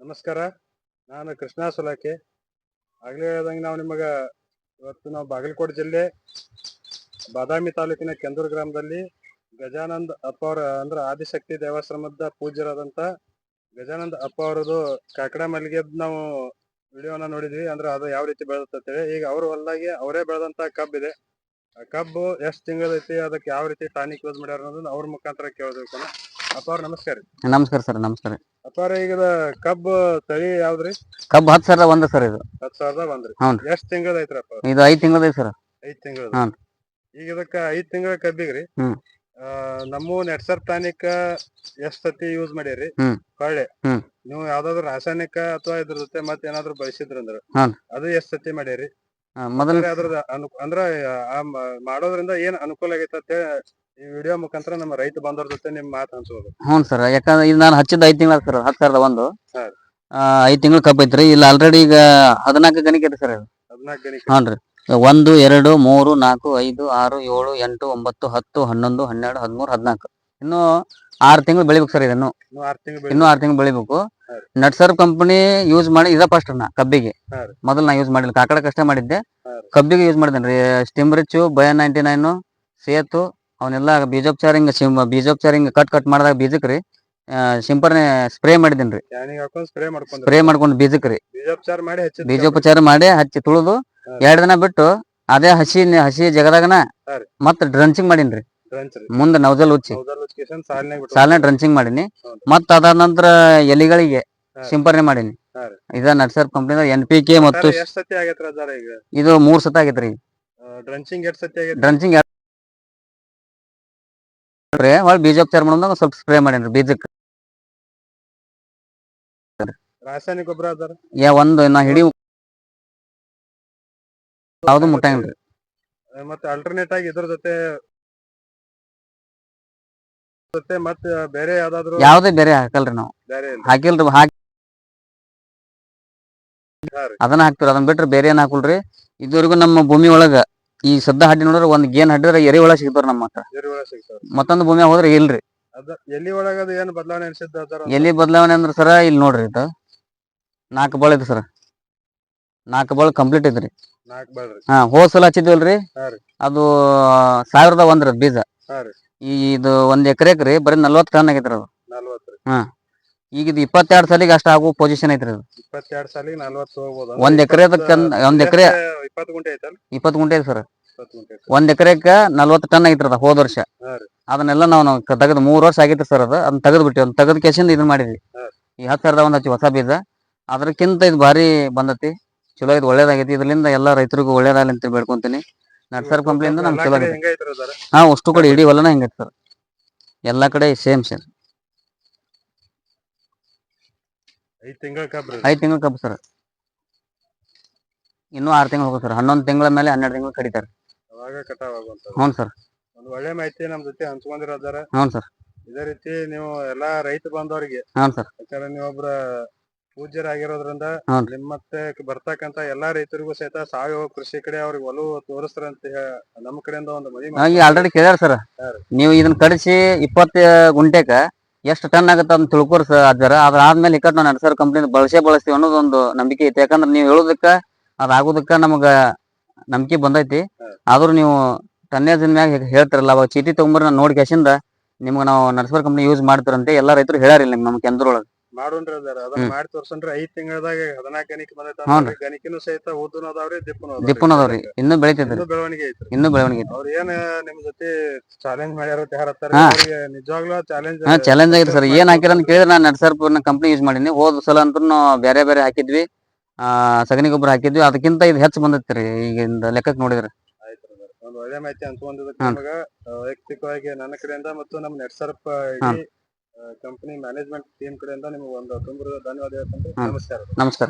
ನಮಸ್ಕಾರ. ನಾನು ಕೃಷ್ಣ ಸುಲಾಕೆ. ಆಗ್ಲೇ ಹೇಳ್ದಂಗೆ ನಾವು ನಿಮಗೆ ಇವತ್ತು ನಾವು ಬಾಗಲಕೋಟೆ ಜಿಲ್ಲೆ ಬಾದಾಮಿ ತಾಲೂಕಿನ ಕೆಂದೂರು ಗ್ರಾಮದಲ್ಲಿ ಗಜಾನಂದ ಅಪ್ಪ ಅವರ ಅಂದ್ರೆ ಆದಿಶಕ್ತಿ ದೇವಾಶ್ರಮದ ಪೂಜ್ಯರಾದಂತ ಗಜಾನಂದ ಅಪ್ಪ ಅವರದು ಕಾಕಡ ಮಲ್ಲಿಗೆ ನಾವು ವಿಡಿಯೋನ ನೋಡಿದ್ವಿ. ಅಂದ್ರೆ ಅದು ಯಾವ ರೀತಿ ಹೇಳಿ ಈಗ ಅವರು ಹೊಲ್ದಾಗೆ ಅವರೇ ಬೆಳೆದಂತ ಕಬ್ಬಿದೆ ಕಬ್ಬು ಎಷ್ಟು ತಿಂಗಳೈತಿ ಅದಕ್ಕೆ ಯಾವ ರೀತಿ ಟಾನಿಕ್ ಯೂಸ್ ಮಾಡ್ಯಾರ ಅನ್ನೋದನ್ನ ಅವ್ರ ಮುಖಾಂತರ ಕೇಳಬೇಕು ಅಪ್ಪ ನಮಸ್ಕಾರ ನಮಸ್ಕಾರ ಸರ್ ನಮಸ್ಕಾರ ಅಪ್ಪಾರ ಈಗ ಕಬ್ಬು ತಳಿ ಯಾವ್ದ್ರಿ ಕಬ್ಬು ಹತ್ತು ಸಾವಿರದ ಒಂದ ಸರ್ ಇದು ಹತ್ತು ಸಾವಿರದ ಒಂದ್ರಿ ಹ್ಞೂನ್ರಿ. ಎಷ್ಟ್ ತಿಂಗಳ ಐತ್ರಪ್ಪ ಇದು ಐದು ತಿಂಗಳದ ಸರ್ ಐದ್ ತಿಂಗಳ. ಈಗ ಇದಕ್ಕ ಐದ್ ತಿಂಗಳ ಕಬ್ಬಿಗ್ರಿ ಹ್ಮ್. ಆ, ನಮ್ಮ ನೆಟ್ಸರ್ ಟಾನಿಕ್ ಎಷ್ಟ್ ಸತಿ ಯೂಸ್ ಮಾಡ್ಯಾರಿ ಹ್ಮ್. ಹೊಳ್ಳೆ ಹ್ಮ್. ನೀವು ಯಾವ್ದಾದ್ರು ರಾಸಾಯನಿಕ ಅಥವಾ ಇದ್ರ ಜೊತೆ ಮತ್ತೆ ಏನಾದ್ರು ಬಳಸಿದ್ರಂದ್ರ ಹ್ಞೂನ್ರಿ. ಅದು ಎಷ್ಟ್ ಸತಿ ಮಾಡ್ಯಾರಿ ಮೊದಲ ಅಂದ್ರೆ ಅನು ಅಂದ್ರ ಆ ಮ- ಮಾಡೋದ್ರಿಂದ ಏನ್ ಅನುಕೂಲ ಆಗೈತೆ ಅಂತ ಈ ವಿಡಿಯೋ ಮುಖಾಂತರ ನಮ್ಮ ರೈತ ಬಾಂಧವ್ರ ಜೊತೆ ನಿಮ್ ಮಾತು ಹ್ಞೂ ಸರ್ ಯಾಕಂದ್ರೆ ಇದು ನಾನು ಹಚ್ಚಿದ ಐದು ತಿಂಗಳ ಸರ್ ಹತ್ತು ಸಾವಿರದ ಒಂದು. ಹಾ. ಐದು ತಿಂಗಳು ಕಬ್ಬು ಐತ್ರಿ ಇಲ್ಲಿ ಆಲ್ರೆಡಿ ಈಗ ಹದಿನಾಲ್ಕು ಗಣಿಕೆ ಐತೆ ಸರ್ ಹದಿನಾಲ್ಕು ಹ್ಞೂ ರೀ. ಒಂದು ಎರಡು ಮೂರು ನಾಲ್ಕು ಐದು ಆರು ಏಳು ಎಂಟು ಒಂಬತ್ತು ಹತ್ತು ಹನ್ನೊಂದು ಹನ್ನೆರಡು ಹದಿಮೂರು ಹದಿನಾಲ್ಕು. ಇನ್ನು ಆರು ತಿಂಗಳು ಬೆಳಿಬೇಕು ಸರ್ ಇದನ್ನು. ಇನ್ನು ಆರ್ ತಿಂಗಳು ಇನ್ನೂ ಆರು ತಿಂಗಳು ಬೆಳಿಬೇಕು. ಹಾ. ನಟ್ಸರ್ ಕಂಪನಿ ಯೂಸ್ ಮಾಡಿ ಇದ ಫಸ್ಟ್ ನಾ ಕಬ್ಬಿಗೆ. ಹಾ ಮೊದಲು ನಾ ಯೂಸ್ ಮಾಡಿಲ್ಲ ಕಾಕಡ ಕಷ್ಟ ಮಾಡಿದ್ದೆ. ಹಾ. ಕಬ್ಬಿಗೆ ಯೂಸ್ ಮಾಡಿದ್ದೇನೆ ರೀ ಸ್ಟಿಮ್ ರಿಚ್ ಬಯ ನೈಂಟಿ ನೈನ್ ಸೇತು ಅವನ್ನೆಲ್ಲ ಬೀಜೋಪಚಾರ ಹಿಂಗ ಸಿಂ ಬೀಜೋಪಚಾರ ಹಿಂಗ ಕಟ್ ಕಟ್ ಮಾಡಿದಾಗ ಬೀಜಕ್ಕೆ ರೀ ಆ, ಸಿಂಪರಣೆ ಸ್ಪ್ರೇ ಮಾಡಿದ್ದೇನೆ ರೀ ಕ್ಯಾನಿಗೆ ಸ್ಪ್ರೇ ಮಾಡ್ಕೊಂಡ್ ಸ್ಪ್ರೇ ಮಾಡ್ಕೊಂಡು ಬೀಜಕ್ಕೆ ರೀ ಬೀಜೋಪಚಾರ ಮಾಡಿ ಬೀಜೋಪಚಾರ ಮಾಡಿ ಹಚ್ಚಿ ತುಳಿದು. ಎರಡ್ ದಿನ ಬಿಟ್ಟು ಅದೇ ಹಸಿ ಹಸಿ ಜಗದಾಗನ. ಮತ್ತ ಡ್ರಂಚಿಂಗ್ ಮಾಡೀನಿ ಡ್ರಂಚ್ ರೀ. ಮುಂದೆ ನವಜಲ್ ಉಚ್ಚಿ. ಸಾಲನೆ ಡ್ರಂಚಿಂಗ್ ಮಾಡೀನಿ. ಮತ್ತ ಅದಾದ ನಂತರ ಎಲಿಗಳಿಗೆ. ಸಿಂಪರಣೆ ಮಾಡೀನಿ. ಇದ nursery company N P K ಮತ್ತು ಇದು ಮೂರ್ ಸತ ಆಗೈತ್ರಿ. ಡ್ರಂಚಿಂಗ್ ಎರಡ್ ಸತಿ ಆಗೈತ್ರಿ? ಡ್ರಂಚಿಂಗ್ ಸ್ಪ್ರೇ ಹೊಳ್ ಬೀಜೋಪಚಾರ ಮಾಡೋದಾಗ ಸ್ವಲ್ಪ ಸ್ಪ್ರೇ ಮಾಡೇನ್ರಿ ಬೀಜಕ್ಕೆ ರಾಸಾಯನಿಕ ಗೊಬ್ಬರ ಅದಾರ? ಯಾ ಒಂದು ನಾ ಹಿಡಿ ಯಾವ್ದು ಮುಟ್ಟಂಗಿಲ್ರಿ. ಮತ್ತೆ ಅಲ್ಟರ್ನೇಟ್ ಆಗಿ ಇದ್ರ ಜೊತೆ ಜೊತೆ ಮತ್ತೆ ಬೇರೆ ಯಾವ್ದಾದ್ರು ಯಾವ್ದೇ ಬೇರೆ ಹಾಕಲ್ರಿ ನಾವು. ಬೇರೆ ಇಲ್ಲ ಹಾಕಿಲ್ರಿ ಹಾಕಿ ಹಾ ರೀ. ಅದನ್ನ ಹಾಕ್ತಿವ್ರಿ ಅದನ್ನ ಬಿಟ್ರೆ ಬೇರೆ ಏನ್ ಹಾಕಲ್ರಿ? ಇದುವರೆಗೂ ನಮ್ಮ ಭೂಮಿ ಒಳಗ ಈ ಸದ್ದ ಹಡ್ಡಿ ನೋಡಿದ್ರೆ ಒಂದ್ ಗೇನ್ ಹಡ್ಡಿದ್ರೆ ಎರಿ ಒಳಗ ಸಿಗ್ತಾರ ನಮ್ಮ ಹತ್ರ ಎರಿಹುಳ ಸಿಗ್ತಾವ ಮತ್ತೊಂದು ಭೂಮಿ ಹೋದ್ರೆ ಇಲ್ರಿ. ಅದ ಎಲ್ಲಿ ಒಳಗ ಅದು ಏನ್ ಬದಲಾವಣೆ ಅನ್ಸಿದ್ದ ಅದಾರ ಎಲ್ಲಿ ಬದಲಾವಣೆ ಅಂದ್ರ ಸರ ಇಲ್ಲಿ ನೋಡ್ರಿ ಇದು. ನಾಲ್ಕು ಬಾಳ ಐತಿ ಸರ್. ನಾಲ್ಕು ಬಾಳ ಕಂಪ್ಲೀಟ್ ಇದ್ರಿ ನಾಲ್ಕ್ ಬಾಳ್ರಿ ಹಾ ಹೋದ್ ಸಲ ಹಚ್ಚಿದ್ವಲ್ರಿ. ಹಾ ರೀ. ಅದು ಸಾವಿರದ ಒಂದ್ರ ಬೀಜ. ಹಾ ರೀ. ಈ ಇದು ಒಂದ್ ಎಕರೆಕ್ ರೀ ಬರೀ ನಲ್ವತ್ ಟನ್ ಆಗೈತ್ರಿ ಅದು. ನಲ್ವತ್ತ್ರಿ ಈಗ ಇದು ಇಪ್ಪತ್ತೆರಡು ಸಲಿಗೆ ಅಷ್ಟ ಆಗೋ ಪೊಸಿಷನ್ ಐತ್ರಿ ಅದು. ಇಪ್ಪತ್ತೆರಡ್ ಸಾಲಿಗೆ ನಲ್ವತ್ತು ಹೋಗ್ಬೋದು. ಒಂದ್ ಎಕರೆ ಒಂದ್ ಎಕರೆ ಇಪ್ಪತ್ತು ಗುಂಟೆ ಇಪ್ಪತ್ತು ಗುಂಟೆ ಐತಿ ಸರ್. ಇಪ್ಪತ್ತು ಗುಂಟೆ ಐತಿ ಒಂದ್ ಎಕರೆಕ ನಲ್ವತ್ತು ಟನ್ ಐತ್ರಿ ಅದ ಹೋದ ವರ್ಷ. ಹಾ ರೀ. ಅದನ್ನೆಲ್ಲ ನಾವು ತೆಗೆದು ಮೂರ್ ವರ್ಷ ಆಗೈತ್ರಿ ಸರ್ ಅದು. ಅದನ್ನ ತೆಗೆದು ಬಿಟ್ಟಿವಿ. ಅದನ್ನ ತೆಗೆದ ಕೇಸಿಂದ ಇದನ್ನ ಮಾಡಿದ್ವಿ. ಹಾ. ಈ ಹತ್ತು ಸಾವಿರದ ಒಂದ್ ಹಚ್ಚಿ ಹೊಸ ಬೀಜ. ಅದಕ್ಕಿಂತ ಇದು ಭಾರಿ ಬಂದತಿ. ಚಲೋ ಇದು ಒಳ್ಳೇದಾಗೈತಿ. ಇದರಿಂದ ಎಲ್ಲಾ ರೈತರಿಗೂ ಒಳ್ಳೇದಾಗಲಿ ಅಂತ ಬೇಡ್ಕೊಂತೀನಿ. ನರ್ಸರ್ ಕಂಪ್ನಿಯಿಂದ ನಮ್ಗೆ ಚಲೋ ಆಗೈತಿ. ಹೆಂಗೈತ್ರಿ ಅದಾರ? ಹಾ ಅಷ್ಟು ಕಡೆ ಇಡೀ ಹೊಲನ ಹೆಂಗೈತಿ ಸರ್. ಎಲ್ಲಾ ಕಡೆ ಸೇಮ್ ಸೇಮ್ ಐದ್ ತಿಂಗಳ ಐದು ತಿಂಗಳ ಕಬ್ಬು ಸರ್. ಇನ್ನೂ ಆರು ತಿಂಗಳು ಹೋಗುತ್ತೆ ಸರ್. ಹನ್ನೊಂದು ತಿಂಗಳ ಮೇಲೆ ಹನ್ನೆರಡು ತಿಂಗಳು ಕಡಿತಾರೆ. ಅವಾಗ ಕಟಾವ್ ಹ್ಞೂ ಸರ್. ಒಂದು ಒಳ್ಳೆ ಮಾಹಿತಿ ನಮ್ ಜೊತೆ ಹಂಚ್ಕೊಂಡಿರೋದಾರ ಹ್ಞೂ ಸರ್. ಇದೇ ರೀತಿ ನೀವು ಎಲ್ಲಾ ರೈತ ಬಾಂಧವರಿಗೆ ಹ್ಞೂ ಸರ್. ಯಾಕಂದ್ರೆ ನೀವೊಬ್ರ ಪೂಜ್ಯರಾಗಿರೋದ್ರಿಂದ ಹ್ಞೂ. ರೀ. ನಿಮ್ ಮತ್ತೆ ಬರ್ತಕ್ಕಂತ ಎಲ್ಲಾ ರೈತರಿಗೂ ಸಹಿತ ಸಾವಯವ ಕೃಷಿ ಕಡೆ ಅವ್ರಿಗೆ ಒಲವು ತೋರಿಸ್ತಾರಂತ ಹೇ- ನಮ್ಮ ಕಡೆಯಿಂದ ಒಂದು ಮನವಿ ಈಗ ಆಲ್ರೆಡಿ ಕೇಳ್ಯಾರ ಸರ್. ನೀವು ಇದನ್ನ ಕಡಿಸಿ ಇಪ್ಪತ್ತು ಗುಂಟೆಕ ಎಷ್ಟು ಟನ್ ಆಗುತ್ತೆ ಅಂತ ತಿಳ್ಕೊರ್ ಸರ್ ಆದ್ಮೇಲೆ ಅದಾದ್ಮೇಲೆ ಇಕ್ಕಟ್ ನಾವು ನರ್ಸರ್ ಕಂಪ್ನಿ ಬಳಸೇ ಬಳಸ್ತೀವಿ ಅನ್ನೋದೊಂದು ನಂಬಿಕೆ ಐತಿ. ಯಾಕಂದ್ರೆ ನೀವು ಹೇಳೋದಕ್ಕ ಅದಾಗೋದಕ್ಕ ನಮಗ ನಂಬಿಕೆ ಬಂದೈತಿ. ಆದರೂ ನೀವು ಟನ್ನೇಜಿನ ಮ್ಯಾಗ ಹೇಳ್ತಾರಲ್ಲ, ಅವಾಗ ಚೀಟಿ ತಗೊಂಬರ್ ನೋಡಿ ಕ್ಯಾಶಿಂದ ನಿಮ್ಗೆ ನಾವು ನರ್ಸರ್ ಕಂಪ್ನಿ ಯೂಸ್ ಮಾಡ್ತಾರಂತೆ. ಎಲ್ಲಾ ರೈತರು ಹೇಳಾರಿಲ್ಲ ನಮ್ಮ ಕೆಂದ್ರೊಳಗೆ. ಮಾಡೋಣ್ರಿ ಅದಾರ. ಅದನ್ನ ಮಾಡಿ ತೋರ್ಸನ್ರಿ. ಐದ್ ತಿಂಗಳದಾಗ ಹದಿನಾಲ್ಕು ಗಣಿಕೆ ಬಂದೈತಿ ಗಣಿಕೆನು ಸಹಿತ ಉದ್ದನ ಅದಾವ್ರಿ ದಿಪ್ಪನು. ದಿಪ್ಪುನ ಅದಾವ್ರಿ. ಇನ್ನೂ ಬೆಳಿತೈತ್ರಿ. ಇನ್ನೂ ಬೆಳವಣಿಗೆ ಐತಿ ಇನ್ನು ಬೆಳವಣಿಗೆ ಐತಿ ಅವ್ರ ಏನ್ ನಿಮ್ ಜೊತೆ ಚಾಲೆಂಜ್ ಮಾಡ್ಯಾರ ಅಂತ ಹೇಳತ್ತಾರ. ಅವ್ರಿಗೆ ನಿಜವಾಗ್ಲೂ ಚಾಲೆಂಜ್ ಹಾ ಚಾಲೆಂಜ್ ಆಗಿರಿ ಸರ್. ಏನ್ ಹಾಕಿರ ಅಂತ ಕೇಳಿದ್ರೆ ನಾನು ನರ್ಸರ್ ಕಂಪ್ನಿ ಯೂಸ್ ಮಾಡೀನಿ. ಹೋದ ಸಲ ಅಂತೂ ಬೇರೆ ಬೇರೆ ಹಾಕಿದ್ವಿ. ಆ ಸಗಣಿ ಗೊಬ್ಬರ ಹಾಕಿದ್ವಿ. ಅದಕ್ಕಿಂತ ಇದು ಹೆಚ್ಚು ಬಂದೈತ್ರಿ ಈಗಿಂದ ಲೆಕ್ಕಕ್ಕೆ ನೋಡಿದ್ರೆ. ಒಂದು ಒಳ್ಳೆ ಮಾಹಿತಿ ಅಂತ ವೈಯಕ್ತಿಕವಾಗಿ ನನ್ನ ಕಡೆಯಿಂದ ಮತ್ತು ನಮ್ಮ ನೆಟ್ಸರ್ಪ್ ಕಂಪನಿ ಮ್ಯಾನೇಜ್ಮೆಂಟ್ ಟೀಮ್ ಕಡೆಯಿಂದ ನಿಮ್ಗೆ ಒಂದು ತುಂಬ ಧನ್ಯವಾದ ನಮಸ್ಕಾರ. ನಮಸ್ಕಾರ.